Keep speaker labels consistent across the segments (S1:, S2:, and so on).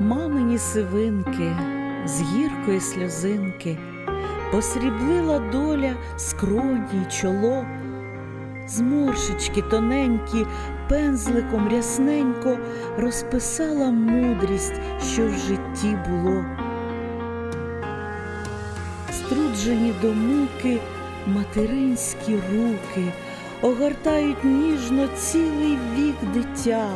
S1: Мамині сивинки, з гіркої сльозинки, посріблила доля скроні чоло, зморшечки тоненькі, пензликом рясненько розписала мудрість, що в житті було. Струджені до муки материнські руки огортають ніжно цілий вік дитя,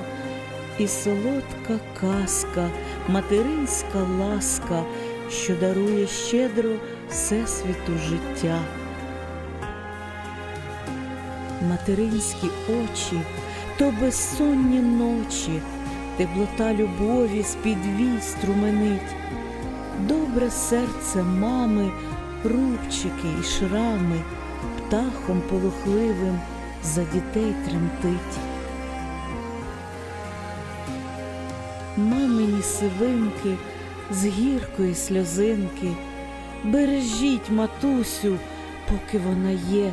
S1: і солодка казка, материнська ласка, що дарує щедро всесвіту життя. Материнські очі то безсонні ночі, теплота любові з-під вій струменить. Добре серце мами, рубчики і шрами, птахом полохливим за дітей тремтить. Мамині сивинки з гіркої сльозинки, бережіть матусю, поки вона є,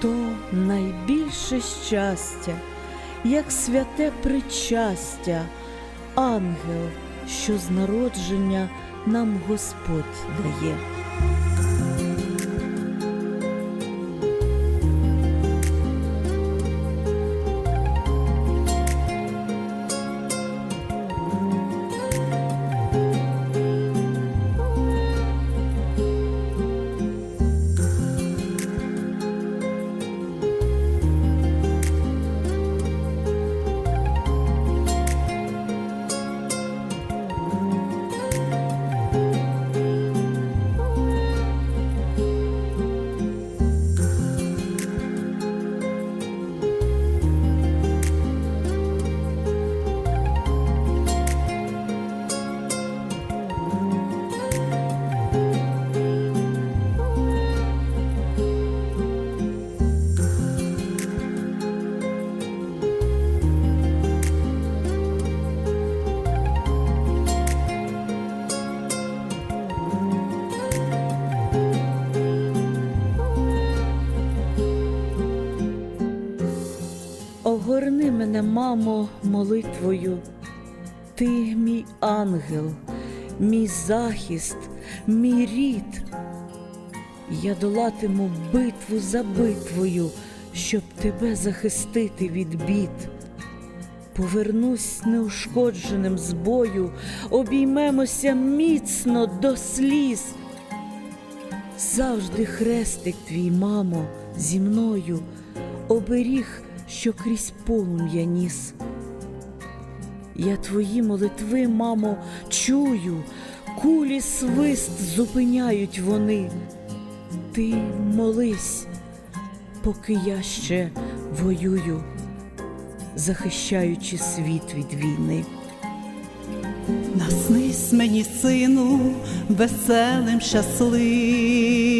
S1: то найбільше щастя, як святе причастя, ангел, що з народження нам Господь дає. Мене, мамо, молитвою. Ти мій ангел, мій захист, мій рід. Я долатиму битву за битвою, щоб тебе захистити від бід. Повернусь неушкодженим з бою, обіймемося міцно до сліз. Завжди хрестик твій, мамо, зі мною, оберіг, що крізь полум'я ніс. Я твої молитви, мамо, чую, кулі свист зупиняють вони. Ти молись, поки я ще воюю, захищаючи світ від війни.
S2: Наснись мені, сину, веселим, щасливим,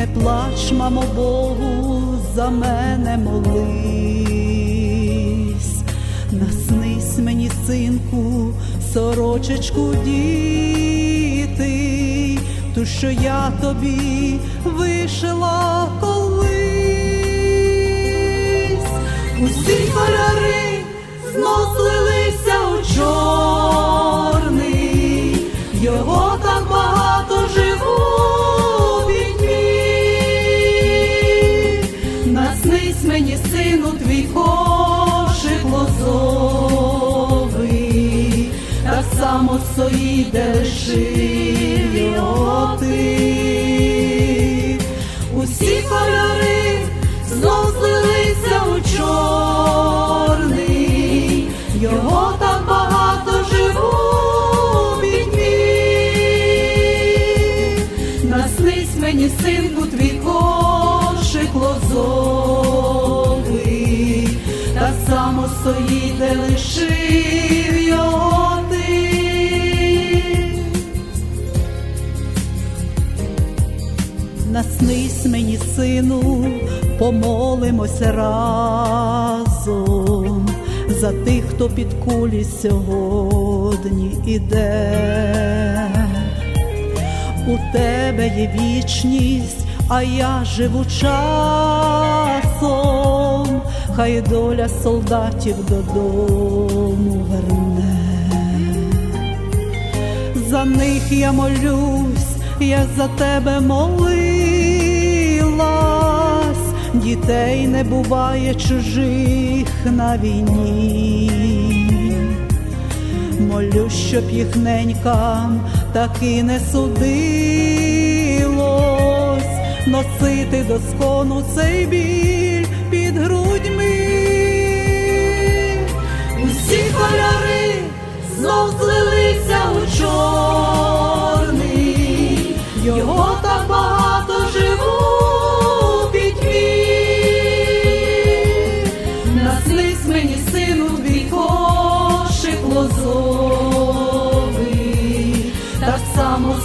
S2: не плач, мамо Богу, за мене молись, наснись мені, синку, сорочечку діти, ту, що я тобі вишила колись, усі кольори знов злилися у само де ти. Усі кольори знов злилися у чорний, його так багато живу вікні. Наснись мені, синку, твій кошик лозовий, так само стоїть, де лишив помолимось разом за тих, хто під кулі сьогодні іде. У тебе є вічність, а я живу часом, хай доля солдатів додому верне. За них я молюсь, я за тебе молилась, дітей не буває чужих на війні. Молю, щоб їх ненькам таки не судилось носити до скону цей біль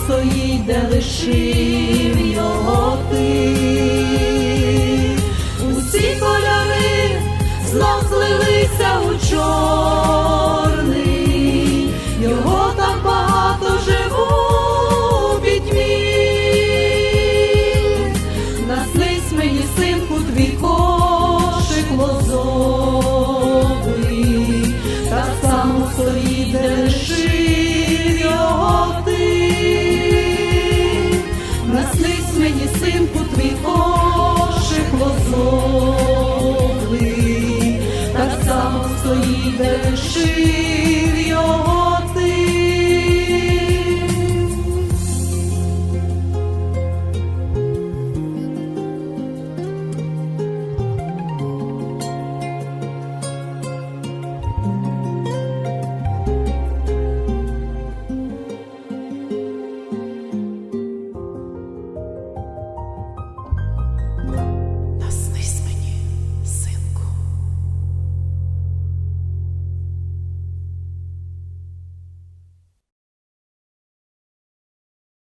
S2: стоїть, де лишив його ти, усі кольори знов злилися у чорний, його так багато живу пітьмі, наснись мені, синку, твій кошик лозо.